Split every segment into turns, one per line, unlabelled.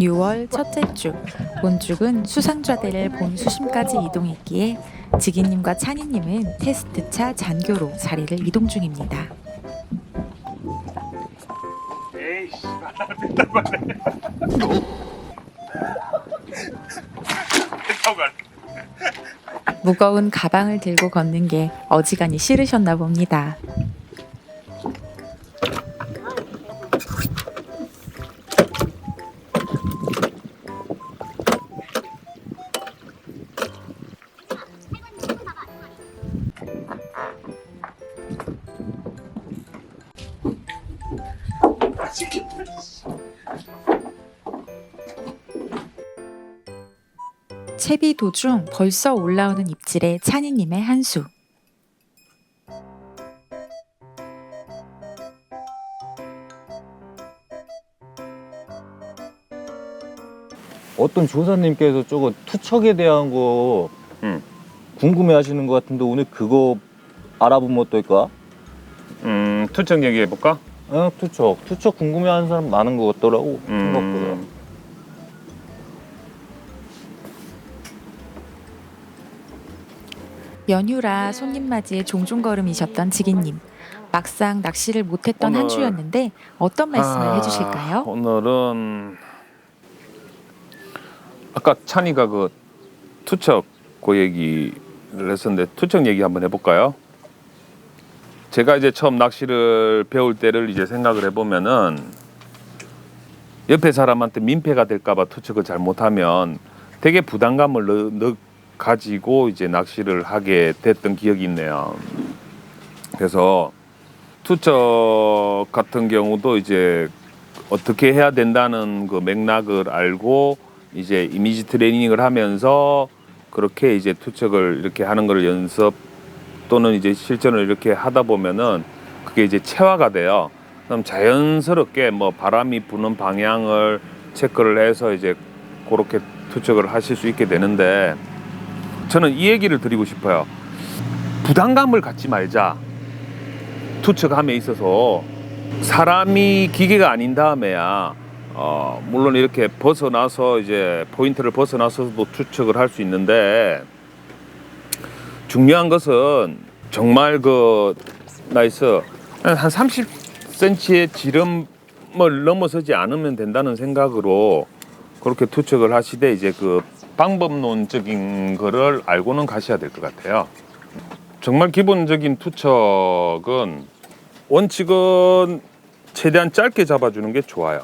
유월 첫째 주 본죽은 수상좌대를 본 수심까지 이동했기에 지기님과 찬이님은 테스트차 잔교로 자리를 이동 중입니다.
에이씨.
무거운 가방을 들고 걷는 게 어지간히 싫으셨나 봅니다. 채비 도중 벌써 올라오는 입질에 찬이님의 한수.
어떤 조사님께서 저거 투척에 대한 거
응.
궁금해 하시는 것 같은데 오늘 그거 알아보면 어떨까?
음, 투척 얘기해 볼까?
어, 투척. 투척 궁금해하는 사람 많은 것 같더라고 생각보다.
음,
연휴라 손님 맞이에 종종 걸음이셨던 지기님. 막상 낚시를 못했던
오늘-
한 주였는데 어떤 말씀을
아,
해주실까요?
오늘은 아까 찬이가 그 투척 그 얘기를 했었는데 투척 얘기 한번 해볼까요? 제가 이제 처음 낚시를 배울 때를 이제 생각을 해보면은 옆에 사람한테 민폐가 될까봐 투척을 잘 못하면 되게 부담감을 느, 느, 가지고 이제 낚시를 하게 됐던 기억이 있네요. 그래서 투척 같은 경우도 이제 어떻게 해야 된다는 그 맥락을 알고 이제 이미지 트레이닝을 하면서 그렇게 이제 투척을 이렇게 하는 걸 연습 또는 이제 실전을 이렇게 하다 보면은 그게 이제 체화가 돼요. 그럼 자연스럽게 뭐 바람이 부는 방향을 체크를 해서 이제 그렇게 투척을 하실 수 있게 되는데 저는 이 얘기를 드리고 싶어요. 부담감을 갖지 말자. 투척함에 있어서 사람이 기계가 아닌 다음에야 어 물론 이렇게 벗어나서 이제 포인트를 벗어나서도 투척을 할 수 있는데 중요한 것은 정말 그 나이스 한 30cm의 지름을 넘어서지 않으면 된다는 생각으로 그렇게 투척을 하시되 이제 그 방법론적인 거를 알고는 가셔야 될 것 같아요. 정말 기본적인 투척은 원칙은 최대한 짧게 잡아주는 게 좋아요.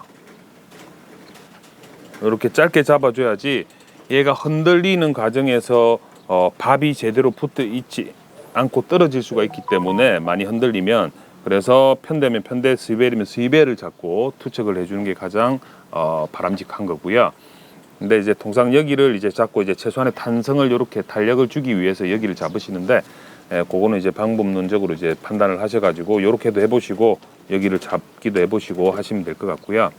이렇게 짧게 잡아줘야지 얘가 흔들리는 과정에서 어, 밥이 제대로 붙어 있지 않고 떨어질 수가 있기 때문에 많이 흔들리면 그래서 편대면 편대, 스위벨이면 스위벨을 잡고 투척을 해주는 게 가장 어, 바람직한 거고요. 근데 이제 통상 여기를 이제 잡고 이제 최소한의 탄성을 이렇게 탄력을 주기 위해서 여기를 잡으시는데 예, 그거는 이제 방법론적으로 이제 판단을 하셔가지고 이렇게도 해보시고 여기를 잡기도 해보시고 하시면 될 것 같고요.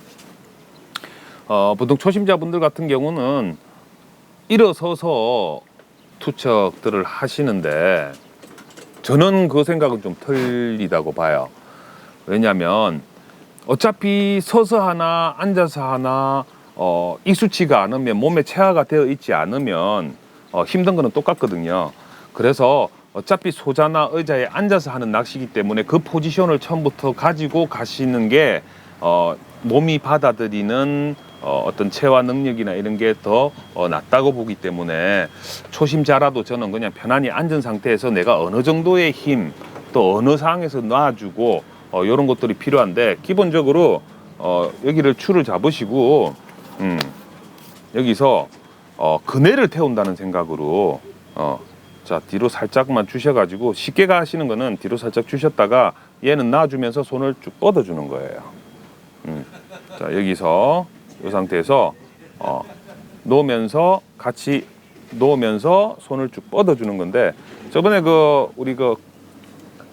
어, 보통 초심자분들 같은 경우는 일어서서 투척들을 하시는데 저는 그 생각은 좀 틀리다고 봐요. 왜냐하면 어차피 서서 하나 앉아서 하나 어, 익숙치가 않으면 몸에 체화가 되어 있지 않으면 어, 힘든 거는 똑같거든요. 그래서 어차피 소자나 의자에 앉아서 하는 낚시기 때문에 그 포지션을 처음부터 가지고 가시는 게 어, 몸이 받아들이는 어, 어떤 체화 능력이나 이런 게 더 어, 낫다고 보기 때문에 초심자라도 저는 그냥 편안히 앉은 상태에서 내가 어느 정도의 힘 또 어느 상황에서 놔주고 어, 이런 것들이 필요한데 기본적으로 어, 여기를 추를 잡으시고 음, 여기서 어, 그네를 태운다는 생각으로 어, 자 뒤로 살짝만 주셔가지고 쉽게 가시는 거는 뒤로 살짝 주셨다가 얘는 놔주면서 손을 쭉 뻗어주는 거예요. 음. 자 여기서 이 상태에서 어, 놓으면서 같이 놓으면서 손을 쭉 뻗어주는 건데 저번에 그 우리 그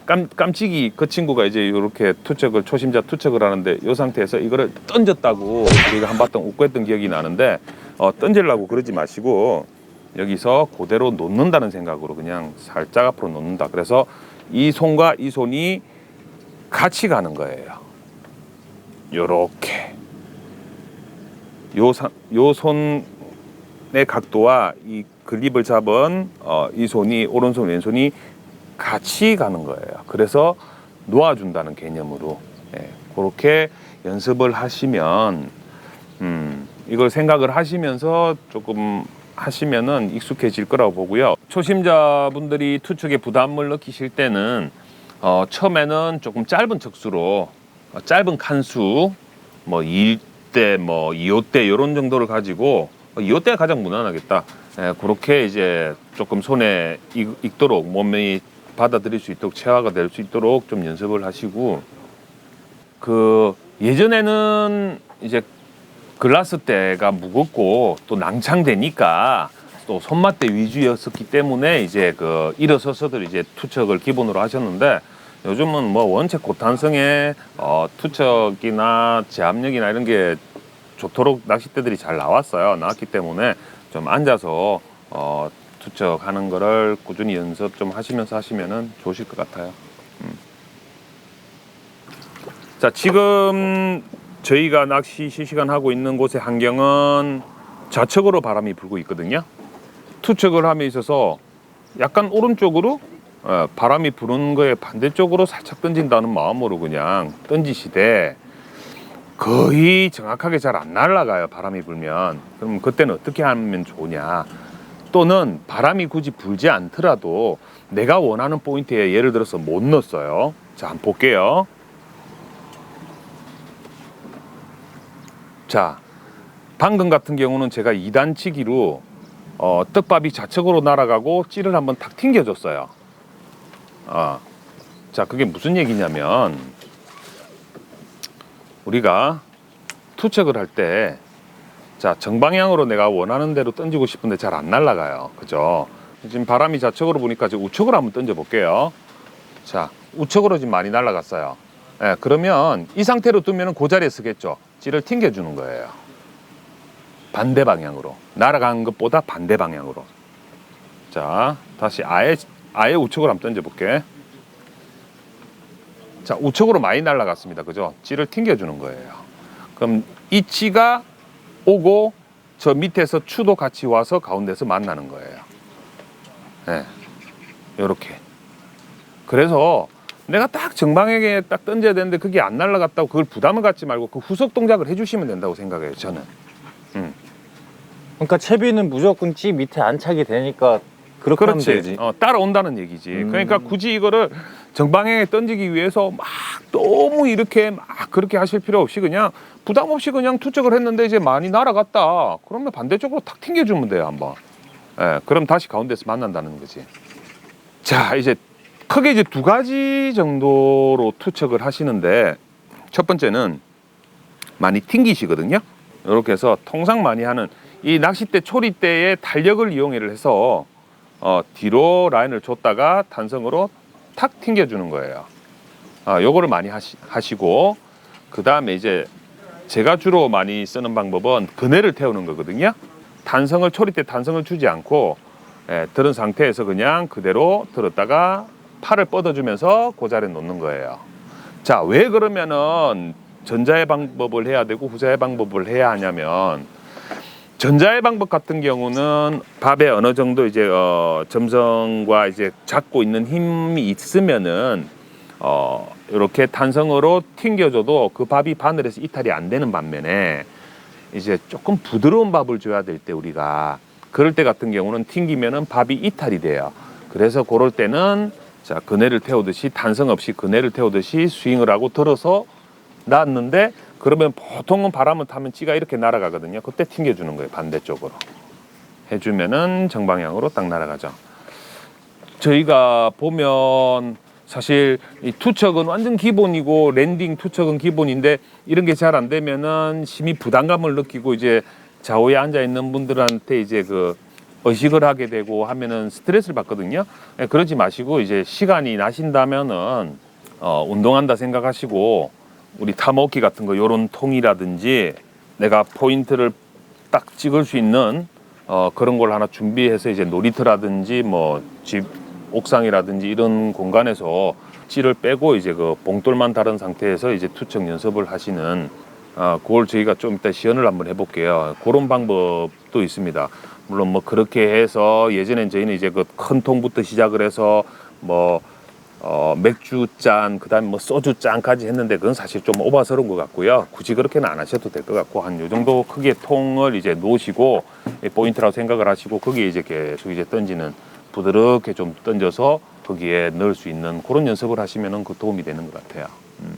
깜, 깜찍이 그 친구가 이제 이렇게 투척을 초심자 투척을 하는데 이 상태에서 이거를 던졌다고 우리가 한바탕 웃고 했던 기억이 나는데 어, 던지려고 그러지 마시고 여기서 그대로 놓는다는 생각으로 그냥 살짝 앞으로 놓는다. 그래서 이 손과 이 손이 같이 가는 거예요. 요렇게 요 손의 각도와 이 그립을 잡은 어, 이 손이 오른손 왼손이 같이 가는 거예요. 그래서 놓아준다는 개념으로 예, 그렇게 연습을 하시면 음, 이걸 생각을 하시면서 조금 하시면은 익숙해질 거라고 보고요. 초심자분들이 투척에 부담을 느끼실 때는 어, 처음에는 조금 짧은 척수로 어, 짧은 칸수 뭐 1 대 뭐 2호대 이런 정도를 가지고 어, 2호대가 가장 무난하겠다. 예, 그렇게 이제 조금 손에 익, 익도록 몸이 받아들일 수 있도록 체화가 될 수 있도록 좀 연습을 하시고 그 예전에는 이제 글라스 때가 무겁고 또 낭창되니까 또 손맛대 위주였었기 때문에 이제 그 일어서서들 이제 투척을 기본으로 하셨는데 요즘은 뭐 원체 고탄성의 어, 투척이나 제압력이나 이런 게 좋도록 낚싯대들이 잘 나왔어요. 나왔기 때문에 좀 앉아서 어, 투척하는 거를 꾸준히 연습 좀 하시면서 하시면은 좋으실 것 같아요. 음. 자 지금 저희가 낚시 실시간 하고 있는 곳의 환경은 좌측으로 바람이 불고 있거든요. 투척을 함에 있어서 약간 오른쪽으로 어, 바람이 부는 거에 반대쪽으로 살짝 던진다는 마음으로 그냥 던지시되 거의 정확하게 잘 안 날아가요 바람이 불면. 그럼 그때는 어떻게 하면 좋으냐? 또는 바람이 굳이 불지 않더라도 내가 원하는 포인트에 예를 들어서 못 넣었어요. 자 한번 볼게요. 자 방금 같은 경우는 제가 2단치기로 어, 떡밥이 좌측으로 날아가고 찌를 한번 탁 튕겨줬어요 아, 자 그게 무슨 얘기냐면 우리가 투척을 할 때 자 정방향으로 내가 원하는 대로 던지고 싶은데 잘 안 날아가요. 그죠? 지금 바람이 좌측으로 부니까 지금 우측으로 한번 던져 볼게요. 자 우측으로 지금 많이 날아갔어요. 예, 그러면 이 상태로 두면 그 자리에 쓰겠죠. 찌를 튕겨 주는 거예요. 반대 방향으로. 날아간 것보다 반대 방향으로. 자 다시 아예 아예 우측으로 한번 던져볼게. 자, 우측으로 많이 날아갔습니다. 그죠? 찌를 튕겨주는 거예요. 그럼 이 찌가 오고 저 밑에서 추도 같이 와서 가운데서 만나는 거예요. 네. 요렇게. 그래서 내가 딱 정방향에 딱 던져야 되는데 그게 안 날아갔다고 그걸 부담을 갖지 말고 그 후속 동작을 해주시면 된다고 생각해요. 저는.
그러니까 채비는 무조건 찌 밑에 안착이 되니까 그렇게 하면. 되지.
어, 따라온다는 얘기지.
음.
그러니까 굳이 이거를 정방향에 던지기 위해서 막 너무 이렇게 막 그렇게 하실 필요 없이 그냥 부담 없이 그냥 투척을 했는데 이제 많이 날아갔다. 그러면 반대쪽으로 탁 튕겨주면 돼요 한번. 예, 그럼 다시 가운데서 만난다는 거지. 자, 이제 크게 이제 두 가지 정도로 투척을 하시는데 첫 번째는 많이 튕기시거든요. 이렇게 해서 통상 많이 하는 이 낚싯대 초리대의 탄력을 이용을 해서 어, 뒤로 라인을 줬다가 단성으로 탁 튕겨주는 거예요. 아, 요거를 많이 하시, 하시고 그 다음에 이제 제가 주로 많이 쓰는 방법은 그네를 태우는 거거든요. 단성을 초리대 단성을 주지 않고 예, 들은 상태에서 그냥 그대로 들었다가 팔을 뻗어주면서 그 자리에 놓는 거예요. 자, 왜 그러면은 전자의 방법을 해야 되고 후자의 방법을 해야 하냐면 전자의 방법 같은 경우는 밥에 어느 정도 이제 어, 점성과 이제 잡고 있는 힘이 있으면은 어, 이렇게 탄성으로 튕겨줘도 그 밥이 바늘에서 이탈이 안 되는 반면에 이제 조금 부드러운 밥을 줘야 될 때 우리가 그럴 때 같은 경우는 튕기면은 밥이 이탈이 돼요. 그래서 그럴 때는 자 그네를 태우듯이 탄성 없이 그네를 태우듯이 스윙을 하고 들어서 놨는데 그러면 보통은 바람을 타면 찌가 이렇게 날아가거든요. 그때 튕겨주는 거예요 반대쪽으로 해주면은 정방향으로 딱 날아가죠. 저희가 보면 사실 이 투척은 완전 기본이고 랜딩 투척은 기본인데 이런 게 잘 안 되면은 심히 부담감을 느끼고 이제 좌우에 앉아 있는 분들한테 이제 그 의식을 하게 되고 하면은 스트레스를 받거든요. 예, 그러지 마시고 이제 시간이 나신다면은 어, 운동한다 생각하시고 우리 타먹기 같은 거 요런 통이라든지 내가 포인트를 딱 찍을 수 있는 어, 그런 걸 하나 준비해서 이제 놀이터라든지 뭐 집 옥상이라든지 이런 공간에서 찌를 빼고 이제 그 봉돌만 다른 상태에서 이제 투척 연습을 하시는 어, 그걸 저희가 좀 이따 시연을 한번 해볼게요. 그런 방법도 있습니다. 물론 뭐 그렇게 해서 예전엔 저희는 이제 그 큰 통부터 시작을 해서 뭐 어, 맥주 잔, 그 다음에 뭐 소주 잔까지 했는데 그건 사실 좀 오바스러운 것 같고요. 굳이 그렇게는 안 하셔도 될 것 같고 한 요 정도 크기의 통을 이제 놓으시고 이 포인트라고 생각을 하시고 거기에 이제 계속 이제 던지는 부드럽게 좀 던져서 거기에 넣을 수 있는 그런 연습을 하시면은 그 도움이 되는 것 같아요. 음.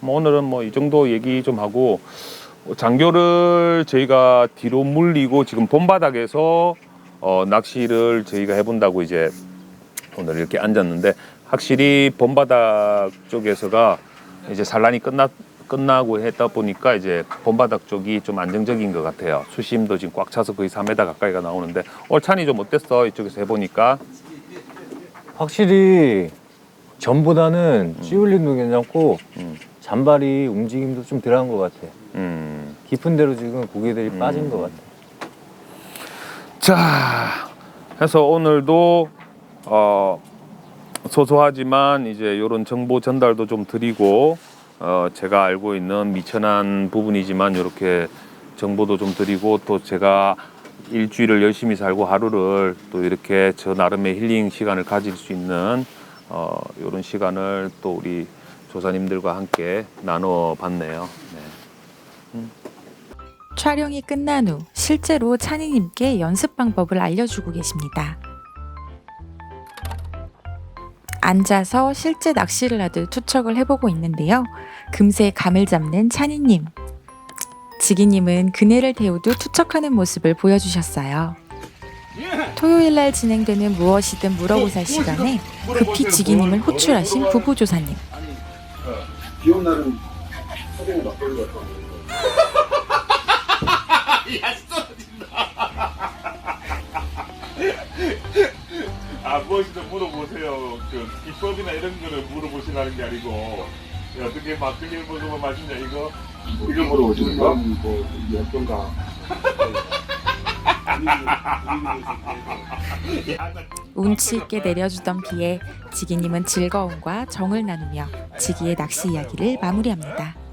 뭐 오늘은 뭐 이 정도 얘기 좀 하고 장교를 저희가 뒤로 물리고 지금 본바닥에서 어, 낚시를 저희가 해본다고 이제 오늘 이렇게 앉았는데 확실히 본바닥 쪽에서가 이제 산란이 끝나 끝나고 했다 보니까 이제 본바닥 쪽이 좀 안정적인 것 같아요. 수심도 지금 꽉 차서 거의 3m 가까이가 나오는데 오늘 찬이 좀 어땠어? 이쪽에서 해보니까
확실히 전보다는 찌울림도 괜찮고
음.
잔발이 움직임도 좀 덜한 것 같아.
음.
깊은 데로 지금 고개들이
음.
빠진 것 같아.
자, 해서 오늘도 어, 소소하지만 이제 이런 정보 전달도 좀 드리고 어, 제가 알고 있는 미천한 부분이지만 이렇게 정보도 좀 드리고 또 제가 일주일을 열심히 살고 하루를 또 이렇게 저 나름의 힐링 시간을 가질 수 있는 어, 이런 시간을 또 우리 조사님들과 함께 나눠 봤네요. 네.
촬영이 끝난 후 실제로 찬이님께 연습 방법을 알려주고 계십니다. 앉아서 실제 낚시를 하듯 투척을 해보고 있는데요. 금세 감을 잡는 찬이님. 지기님은 그네를 태우듯 투척하는 모습을 보여주셨어요. 토요일 날 진행되는 무엇이든 물어보살 시간에 급히 지기님을 호출하신 부부조사님.
비 날은 같아.
아 무엇이든 물어보세요. 그 기법이나 이런 거를 물어보시라는 게 아니고 어떻게 막걸리를 먹으면 맛있냐 이거
이걸 물어보시는 거? 뭐 이게 어떤가?
운치 있게 내려주던 비에 지기님은 즐거움과 정을 나누며 지기의 낚시 이야기를 마무리합니다.